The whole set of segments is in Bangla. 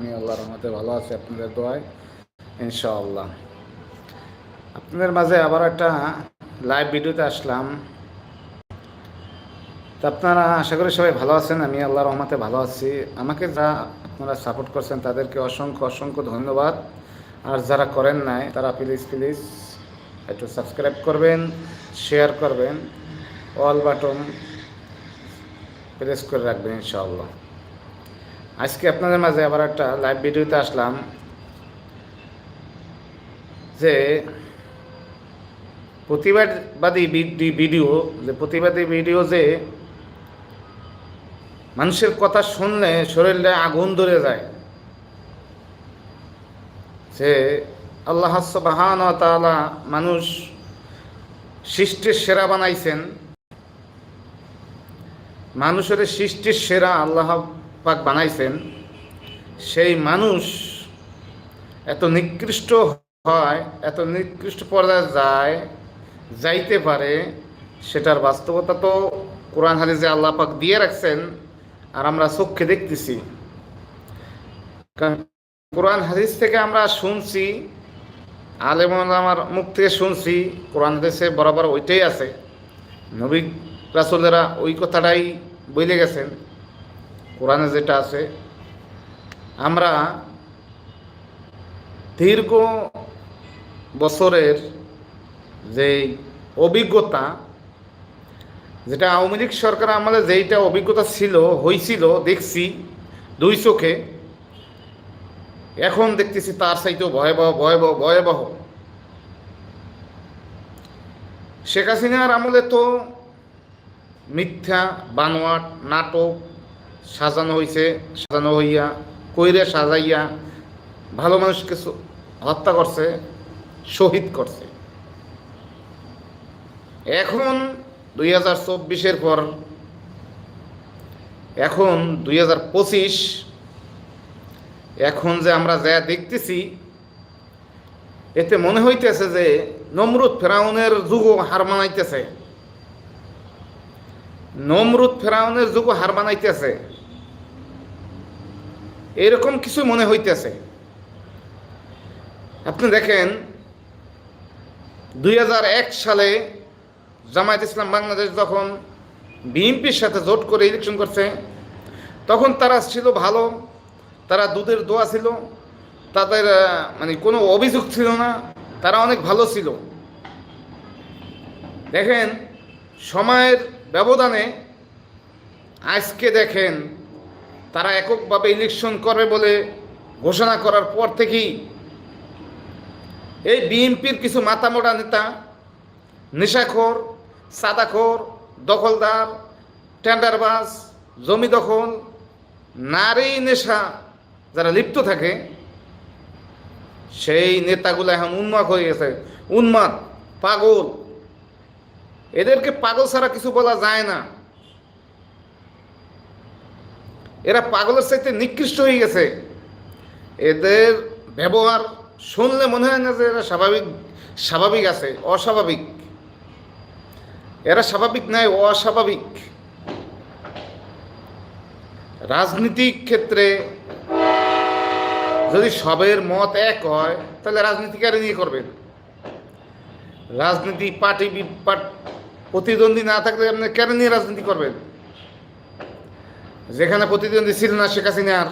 আমি আল্লাহ রহমতে ভালো আছি, আপনাদের দোয়ায়, ইনশাআল্লাহ। আপনাদের মাঝে আবার একটা লাইভ ভিডিওতে আসলাম। তো আপনারা আশা করি সবাই ভালো আছেন, আমি আল্লাহ রহমতে ভালো আছি। আমাকে যা আপনারা সাপোর্ট করছেন, তাদেরকে অসংখ্য অসংখ্য ধন্যবাদ। আর যারা করেন নাই, তারা প্লিজ প্লিজ একটু সাবস্ক্রাইব করবেন শেয়ার করবেন অল বাটন প্রেস করে রাখবেন, ইনশাআল্লাহ। আজকে আপনাদের মাঝে আবার একটা লাইভ ভিডিওতে আসলাম যে প্রতিবাদবাদী ভিডিও, যে প্রতিবাদী ভিডিও যে মানুষের কথা শুনলে শরীরে আগুন ধরে যায়। যে আল্লাহ বাহান মানুষ সৃষ্টির সেরা বানাইছেন। মানুষের সৃষ্টির সেরা আল্লাহ পাক বানাইছেন, সেই মানুষ এত নিকৃষ্ট হয়, এত নিকৃষ্ট পর্যায়ে যায়, যাইতে পারে, সেটার বাস্তবতা তো কোরআন হাদিসে আল্লাহ পাক দিয়ে রাখছেন, আর আমরা চোখে দেখতেছি। কোরআন হাদিস থেকে আমরা শুনছি, আলেম আমার মুখ থেকে শুনছি, কোরআন হাদিসে বরাবর ওইটাই আছে। নবী রাসুলেরা ওই কথাটাই বলে গেছেন। কোরআনে যেটা আছে, আমরা দীর্ঘ বছরের যে অভিজ্ঞতা, যেটা আওয়ামী লীগ সরকার আমাদের যেইটা অভিজ্ঞতা ছিল হয়েছিল দেখছি দুই চোখে, এখন দেখতেছি তার চাইতেও ভয়াবহ ভয়াবহ ভয়াবহ। শেখ হাসিনার আমলে তো মিথ্যা, বানোয়াট, নাটক সাজানো হয়েছে সাজানো হইয়া, কইরে সাজাইয়া ভালো মানুষকে হত্যা করছে, শহীদ করছে। এখন দুই হাজার চব্বিশের পর, এখন দুই হাজার পঁচিশ, এখন যে আমরা যা দেখতেছি, এতে মনে হইতেছে যে নমরুদ ফেরাউনের যুগও হার মানাইতেছে। নমরুদ ফেরাউনের যুগ হার মানাইতেছে। এরকম কিছু মনে হইতেছে। আপনি দেখেন, দুই হাজার এক সালে জামায়াত ইসলাম বাংলাদেশ যখন বিএনপির সাথে জোট করে ইলেকশন করছে, তখন তারা ছিল ভালো, তারা দুধের দোয়া ছিল, তাদের মানে কোনো অভিযোগ ছিল না, তারা অনেক ভালো ছিল। দেখেন, সময়ের ব্যবধানে আজকে দেখেন তারা এককভাবে ইলেকশন করবে বলে ঘোষণা করার পর থেকেই এই বিএনপির কিছু মাতামোটা নেতা, নেশাখোর, সাদাখোর, দখলদার, টেন্ডারবাজ, জমি দখল, নারী নেশা যারা লিপ্ত থাকে, সেই নেতাগুলো এখন উন্মাদ হয়ে গেছে। উন্মাদ, পাগল। এদেরকে পাগল ছাড়া কিছু বলা যায় না। এরা পাগলের চাইতে নিকৃষ্ট হয়ে গেছে। এদের ব্যবহার শুনলে মনে হয় না যে এরা স্বাভাবিক স্বাভাবিক আছে, অস্বাভাবিক। এরা স্বাভাবিক নয় অস্বাভাবিক। রাজনীতিক ক্ষেত্রে যদি সবের মত এক হয়, তাহলে রাজনীতি কারে নিয়ে করবেন। রাজনীতি পার্টি প্রতিদ্বন্দ্বী না থাকলে আপনি কেন নিয়ে রাজনীতি করবেন? যেখানে প্রতিদ্বন্দ্বী ছিল না শেখ হাসিনার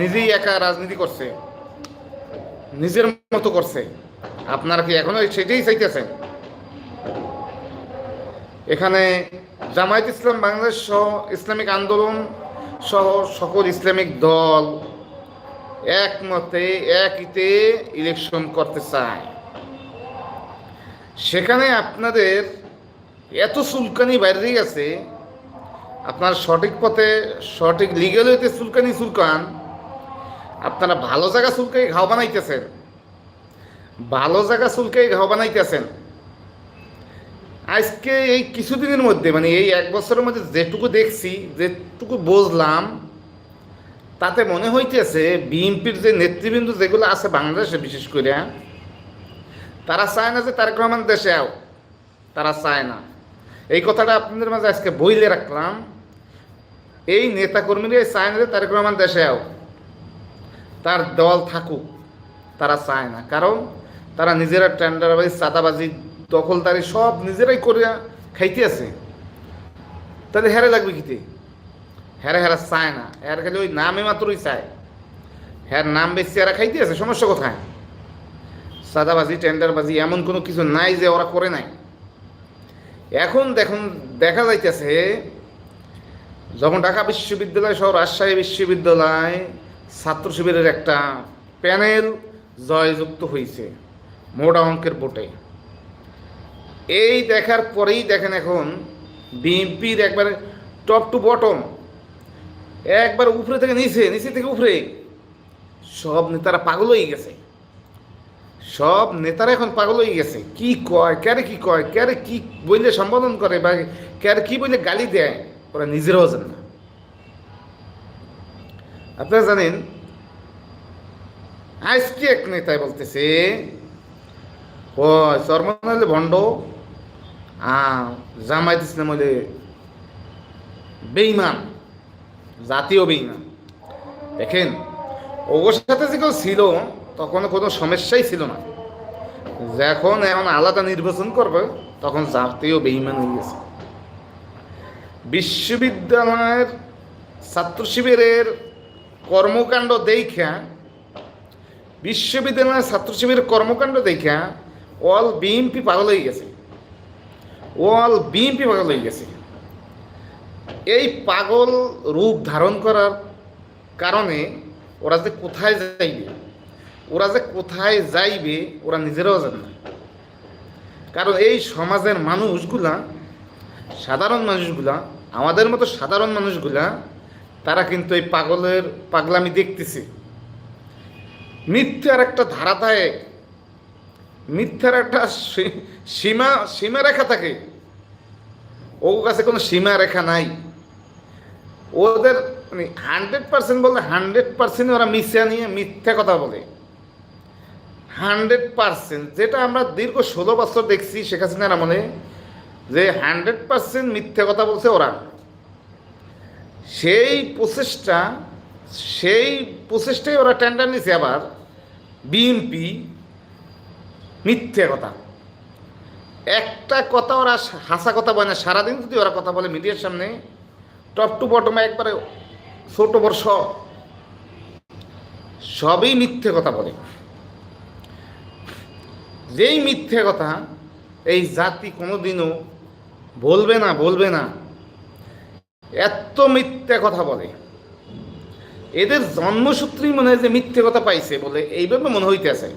নিজেই একা রাজনীতি করছে, নিজের মতো করছে, আপনারা কি এখনও সেটাই চাইতেছেন? এখানে জামায়াত ইসলাম বাংলাদেশ সহ ইসলামিক আন্দোলন সহ সকল ইসলামিক দল একমতে, একইতে ইলেকশন করতে চায়। সেখানে আপনাদের এত চুলকানি বাইরে গেছে আপনার সঠিক পথে, সঠিক লিগেল হইতে চুলকানি চুলকান, আপনারা ভালো জায়গা চুলকাই ঘাও বানাইতেছেন। ভালো জায়গা চুলকাই ঘাও বানাইতেছেন। আজকে এই কিছুদিনের মধ্যে মানে এই এক বছরের মধ্যে যেটুকু দেখছি, যেটুকু বুঝলাম, তাতে মনে হইতেছে বিএনপির যে নেতৃবৃন্দ যেগুলো আছে বাংলাদেশে, বিশেষ করে, তারা চায় না যে তারেক রহমান দেশে আও তারা চায় না। এই কথাটা আপনাদের মাঝে আজকে বইলে রাখলাম। এই নেতাকর্মীরা চায় না যে তারেক রহমান দেশে আও তার দল থাকুক, তারা চায় না। কারণ তারা নিজেরা টেন্ডারবাজি, চাঁদাবাজি, দখলদারি সব নিজেরাই করিয়া খাইতে আছে। তাহলে হেরে লাগবে কিতে হেরা হেরা চায় না। এর খালি ওই নামে মাত্রই চায়। হ্যার নাম বেশি এরা খাইতে আছে, সমস্যা কোথায়? সাদাবাজি টেন্ডারবাজি এমন কোনো কিছু নাই যে ওরা করে নাই। এখন দেখুন, দেখা যাইতেছে যখন ঢাকা বিশ্ববিদ্যালয় সহ রাজশাহী বিশ্ববিদ্যালয় ছাত্র শিবিরের একটা প্যানেল জয়যুক্ত হয়েছে মোটা অঙ্কের ভোটে এই দেখার পরেই দেখেন এখন বিএনপির একবারে টপ টু বটম। একবার উপরে থেকে নিচে নিচে থেকে উপরে। সব নেতারা পাগল হয়ে গেছে। সব নেতারা এখন পাগল হয়ে গেছে। কি কয় ক্যারে কি কয় ক্যারে কি বললে সম্বোধন করে বা ক্যারে কি বললে গালি দেয়? ওরা নিজেরাও জানে না। আপনারা জানেন, আজকে এক নেতায় বলতেছে ও চরমনালে ভণ্ড জামায়াত ইসলাম হলে বেইমান জাতীয় বেইমান দেখেন ওর সাথে যে কেউ ছিল তখন কোনো সমস্যাই ছিল না। যখন এখন আলাদা নির্বাচন করবে, তখন জাতীয় বেইমান হয়ে গেছে। বিশ্ববিদ্যালয়ের ছাত্র শিবিরের কর্মকাণ্ড দেখা বিশ্ববিদ্যালয়ের ছাত্র শিবিরের কর্মকাণ্ড দেখা অল বিএমপি পাগল হয়ে গেছে। অল বিএমপি পাগল হয়ে গেছে। এই পাগল রূপ ধারণ করার কারণে ওরা যে কোথায় যাইবে, ওরা যে কোথায় যাইবে, ওরা নিজেরাও জানে না। কারণ এই সমাজের মানুষগুলা, সাধারণ মানুষগুলা আমাদের মতো সাধারণ মানুষগুলা, তারা কিন্তু এই পাগলের পাগলামি দেখতেছে। মিথ্যার একটা ধারা থাকে মিথ্যার একটা সী- সীমা, সীমারেখা থাকে। ও কাছে কোনো সীমারেখা নাই। ওদের মানে হান্ড্রেড পার্সেন্ট বলতে হান্ড্রেড পার্সেন্ট ওরা মিশিয়ে নিয়ে মিথ্যা কথা বলে। হান্ড্রেড পার্সেন্ট, যেটা আমরা দীর্ঘ ষোলো বছর দেখছি শেখ হাসিনার আমলে যে হান্ড্রেড পার্সেন্ট মিথ্যে কথা বলছে ওরা। সেই প্রসেসটা সেই প্রসেসটাই ওরা টেন্ডার নিছে আবার বিএনপি মিথ্যে কথা। একটা কথা ওরা হাসা কথা বলে না, সারাদিন যদি ওরা কথা বলে মিডিয়ার সামনে টপ টু বটমে একবারে ছোট বড় সব। সবই মিথ্যে কথা বলে। যেই মিথ্যে কথা এই জাতি কোনোদিনও বলবে না বলবে না। এত মিথ্যে কথা বলে। এদের জন্মসূত্রেই মনে হয় যে মিথ্যে কথা পাইছে বলে এইভাবে মনে হইতেছে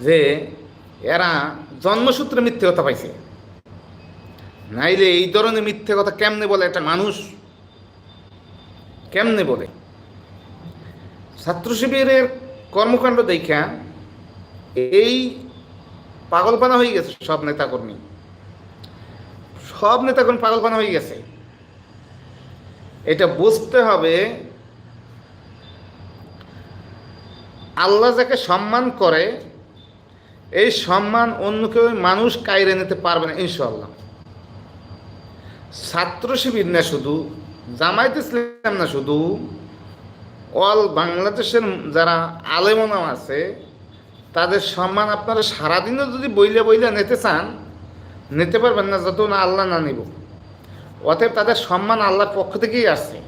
যে এরা জন্মসূত্রে মিথ্যে কথা পাইছে। নাইলে এই ধরনের মিথ্যে কথা কেমনে বলে একটা মানুষ? কেমনে বলে? ছাত্র শিবিরের কর্মকাণ্ড দেখা এই পাগলপানা হয়ে গেছে সব নেতাকর্মী। সব নেতাকর্মী পাগলপানা হয়ে গেছে। এটা বুঝতে হবে, আল্লাহ যাকে সম্মান করে, এই সম্মান অন্য কেউ মানুষ কায়রে নিতে পারবে না ইনশাল্লাহ ছাত্র শিবির না শুধু, জামায়াত ইসলাম না শুধু, অল বাংলাদেশের যারা আলেমনাম আছে, তাদের সম্মান আপনারা সারাদিনও যদি বইলে বইলে নিতে চান নিতে পারবেন না, যত না আল্লাহ না নিব। অতএব তাদের সম্মান আল্লাহর পক্ষ থেকেই আসছে।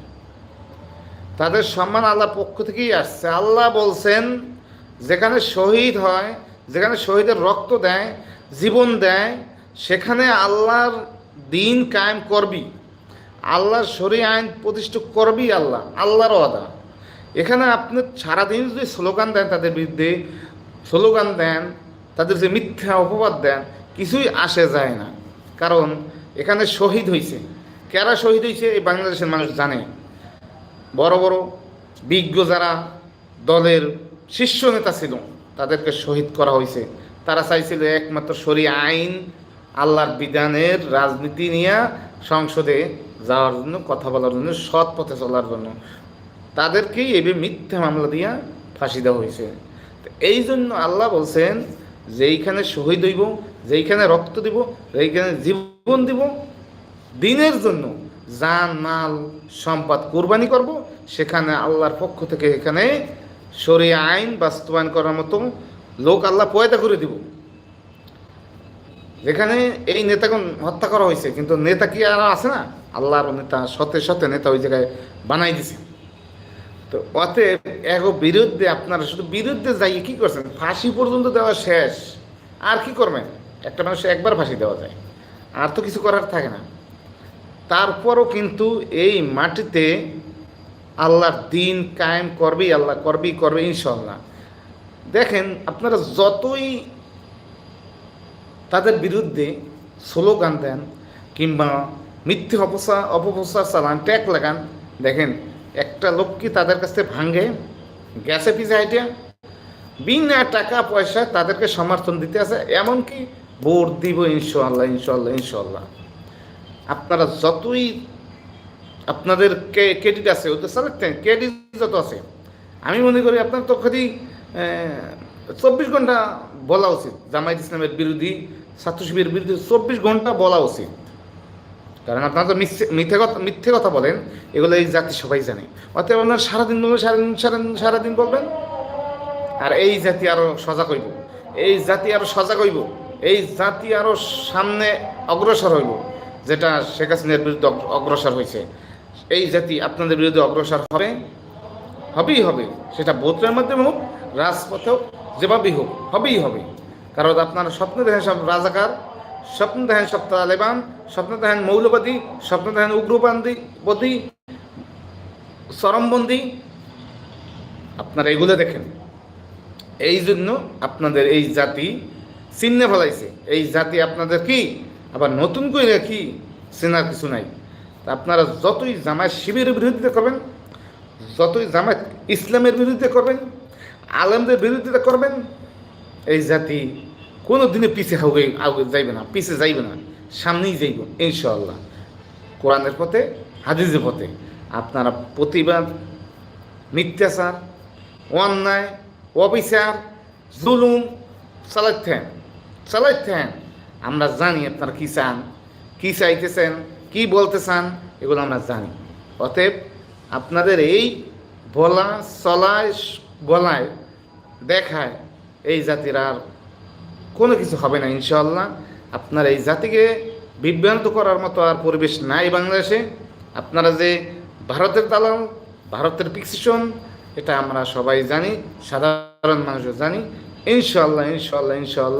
তাদের সম্মান আল্লাহর পক্ষ থেকেই আসছে। আল্লাহ বলছেন, যেখানে শহীদ হয়, যেখানে শহীদের রক্ত দেয়, জীবন দেয়, সেখানে আল্লাহর দিন কায়েম করবি। আল্লাহর শরী আইন প্রতিষ্ঠা করবি আল্লাহ, আল্লাহর ওয়াদা। এখানে আপনি সারাদিন যদি স্লোগান দেন তাদের বিরুদ্ধে, স্লোগান দেন, তাদের যে মিথ্যা অপবাদ দেন কিছুই আসে যায় না। কারণ এখানে শহীদ হয়েছে কারা শহীদ হয়েছে এই বাংলাদেশের মানুষ জানে। বড় বড় বিজ্ঞ যারা দলের শীর্ষ নেতা ছিল, তাদেরকে শহীদ করা হয়েছে তারা চাইছিল একমাত্র সরি আইন, আল্লাহর বিধানের রাজনীতি নিয়ে সংসদে যাওয়ার জন্য, কথা বলার জন্য, সৎ পথে চলার জন্য। তাদেরকেই এভাবে মিথ্যা মামলা দিয়া ফাঁসি দেওয়া হয়েছে এই জন্য আল্লাহ বলছেন যেইখানে শহীদ হইব, যেইখানে রক্ত দিব, যেইখানে জীবন দিব, দিনের জন্য জান, মাল, সম্পদ কোরবানি করব, সেখানে আল্লাহর পক্ষ থেকে এখানে সরিয়ে আইন বাস্তবায়ন করার মতো লোক আল্লাহ পয়দা করে দিব। যেখানে এই নেতাগণ হত্যা করা হয়েছে, কিন্তু নেতা কি আর আছে না? আল্লাহর নেতা সতে সতে নেতা ওই জায়গায় বানাই দিছে। তো অতএব এক বিরুদ্ধে আপনারা শুধু বিরুদ্ধে যাই কি করছেন? ফাঁসি পর্যন্ত দেওয়া শেষ। আর কি করবেন? একটা মানুষ একবার ফাঁসি দেওয়া যায়। আর তো কিছু করার থাকে না। তারপরও কিন্তু এই মাটিতে আল্লাহর দিন কায়েম করবেই আল্লাহ করবেই করবে ইনশাল্লাহ দেখেন, আপনারা যতই তাদের বিরুদ্ধে স্লোগান দেন কিংবা মিথ্যে অপসা অপপ্রচার চালান, ট্যাগ লাগান, দেখেন একটা লোক কি তাদের কাছ থেকে ভাঙে? গ্যাসে পিছে আইডিয়া বিনা টাকা পয়সা তাদেরকে সমর্থন দিতে আছে, এমনকি ভোট দিব ইনশাল্লাহ ইনশাল্লাহ ইনশাল্লাহ আপনারা যতই আপনাদের ক্রেডিট আছে, ওদের চালাচ্ছেন ক্রেডিট যত আছে, আমি মনে করি আপনার তো খালি চব্বিশ ঘণ্টা বলা উচিত। জামায়াত ইসলামের বিরোধী, ছাত্র শিবিরের বিরোধী চব্বিশ ঘণ্টা বলা উচিত। কারণ আপনারা তো মিথ্যে কথা মিথ্যে কথা বলেন, এগুলো এই জাতি সবাই জানে। অতএব আপনার সারাদিন বলবেন, সারাদিন সারাদিন সারাদিন বলবেন, আর এই জাতি আরও সজাগ হইব। এই জাতি আরও সজাগ হইব। এই জাতি আরও সামনে অগ্রসর হইব, যেটা শেখ হাসিনার বিরুদ্ধে অগ্রসর হয়েছে এই জাতি আপনাদের বিরুদ্ধে অগ্রসর হবে, হবেই হবে। সেটা ভোটের মাধ্যমে হোক রাজপথেও যেভাবেই হোক, হবেই হবে। কারণ আপনারা স্বপ্ন দেখেন সব রাজাকার স্বপ্ন দেখেন সব তালেবান স্বপ্ন দেখেন মৌলবাদী স্বপ্ন দেখেন উগ্রবাদী, বদী, চরমবন্দি। আপনারা এগুলো দেখেন। এই জন্য আপনাদের এই জাতি চিহ্নে ফেলাইছে। এই জাতি আপনাদের কি? আবার নতুন করে কি? চেনার কিছু নাই। তা আপনারা যতই জামায়াত শিবিরের বিরুদ্ধে করবেন, যতই জামায়াত ইসলামের বিরুদ্ধে করবেন, আলেমদের বিরুদ্ধে করবেন, এই জাতি কোনো দিনে পিছে হবে আগে যাইবে না, পিছে যাইবে না, সামনেই যাইব ইনশাল্লাহ কোরআনের পথে, হাদিসের পথে। আপনারা প্রতিবাদ, মিথ্যাচার, অন্যায়, অবিচার, জুলুম চালাইতেন চালাইতেন আমরা জানি আপনারা কী চান, কী চাইতেছেন, কী বলতে চান এগুলো আমরা জানি। অতএব আপনাদের এই বলা, চলায়, গলায় দেখায় এই জাতির আর কোনো কিছু হবে না ইনশাল্লাহ আপনার এই জাতিকে বিভ্রান্ত করার মতো আর পরিবেশ নাই বাংলাদেশে। আপনারা যে ভারতের দালাল, ভারতের পিক্সিশন এটা আমরা সবাই জানি, সাধারণ মানুষও জানি। ইনশাল্লাহ ইনশাল্লাহ ইনশাল্লাহ